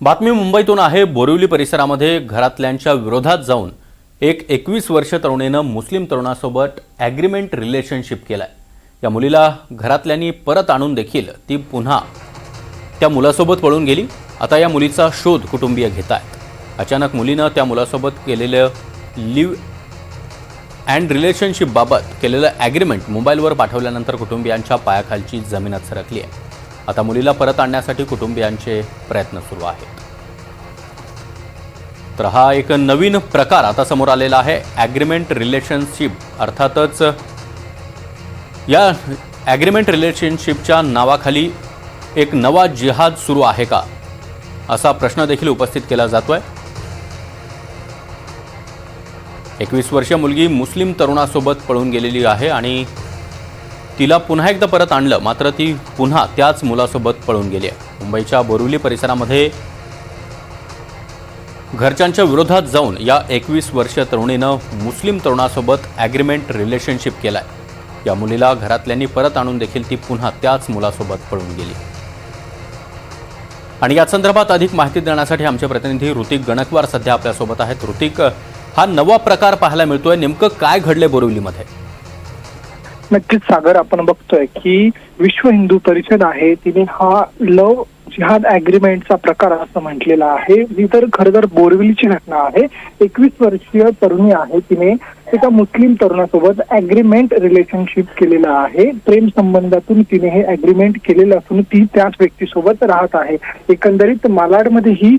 बातमी मुंबईतून आहे. बोरिवली परिसरामध्ये घरातल्यांच्या विरोधात जाऊन एक एकवीस वर्ष तरुणीनं मुस्लिम तरुणासोबत ॲग्रीमेंट रिलेशनशिप केलाय. या मुलीला घरातल्यांनी परत आणून देखील ती पुन्हा त्या मुलासोबत पळून गेली. आता या मुलीचा शोध कुटुंबीय घेत आहेत अचानक मुलीनं त्या मुलासोबत केलेलं लिव्ह अँड रिलेशनशिपबाबत केलेलं ॲग्रीमेंट मोबाईलवर पाठवल्यानंतर कुटुंबियांच्या पायाखालची जमीनच सरकली आहे आता मुलीला परत आणण्यासाठी कुटुंबियांचे प्रयत्न सुरू आहेत. तर हा एक नवीन प्रकार आता समोर आलेला आहे. ॲग्रीमेंट रिलेशनशिप अर्थातच या ॲग्रीमेंट रिलेशनशिपच्या नावाखाली एक नवा जिहाद सुरू आहे का? असा प्रश्न देखील उपस्थित केला जातोय. एकवीस वर्षीय मुलगी मुस्लिम तरुणासोबत पळून गेलेली आहे आणि तिला पुन्हा एकदा परत आणलं. मात्र ती पुन्हा त्याच मुलासोबत पळून गेली आहे. मुंबईच्या बोरिवली परिसरामध्ये घरच्यांच्या विरोधात जाऊन या एकवीस वर्षीय तरुणीनं मुस्लिम तरुणासोबत ॲग्रीमेंट रिलेशनशिप केलाय. या मुलीला घरातल्यांनी परत आणून देखील ती पुन्हा त्याच मुलासोबत पळून गेली. आणि या संदर्भात अधिक माहिती देण्यासाठी आमचे प्रतिनिधी ऋतिक गणकवार सध्या आपल्यासोबत आहेत. ऋतिक हा नवा प्रकार पाहायला मिळतोय. नेमकं काय घडले बोरिवलीमध्ये नक्कीच सागर आपण बघतोय की विश्व हिंदू परिषद आहे तिने हा लव जिहाद अग्रीमेंटचा प्रकार असं म्हटलेला आहे. ही तर खरं तर बोरविलीची घटना आहे. एकवीस वर्षीय तरुणी आहे तिने. एका मुस्लिम तरुणासोबत अग्रीमेंट रिलेशनशिप केलेलं आहे. प्रेम संबंधातून तिने हे अग्रीमेंट केलेलं असून ती त्याच व्यक्तीसोबत राहत आहे. एकंदरीत मालाडमध्ये ही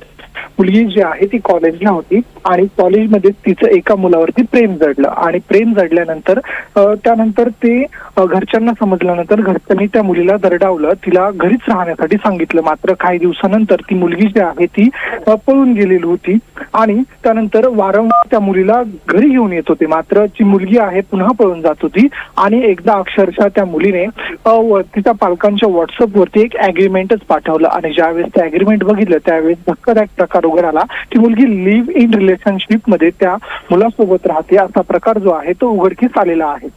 मुलगी जी आहे ती कॉलेजला होती आणि कॉलेजमध्ये तिचं एका मुलावरती प्रेम जडलं. आणि प्रेम जडल्यानंतर त्यानंतर ते घरच्यांना समजल्यानंतर घरच्यांनी त्या मुलीला दरडावलं. तिला घरीच राहण्यासाठी सांगितलं. मात्र काही दिवसानंतर ती मुलगी जी आहे ती पळून गेलेली होती. आणि त्यानंतर वारंवार त्या मुलीला घरी घेऊन येत होते. मात्र जी मुलगी आहे पुन्हा पळून जात होती आणि एकदा अक्षरशः त्या मुलीने तिच्या पालकांच्या व्हॉट्सअपवरती एक अग्रीमेंटच पाठवलं. आणि ज्यावेळेस ते अग्रीमेंट बघितलं त्यावेळेस धक्कादायक प्रकार उघड आला. की मुलगी लिव्ह इन रिलेशनशिपमध्ये त्या मुलासोबत राहते असा प्रकार जो आहे तो उघडकीस आलेला आहे.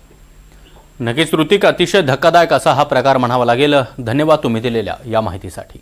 नक्कीच ऋतिक अतिशय धक्कादायक असा हा प्रकार म्हणावा लागेल. धन्यवाद तुम्ही दिलेल्या या माहितीसाठी.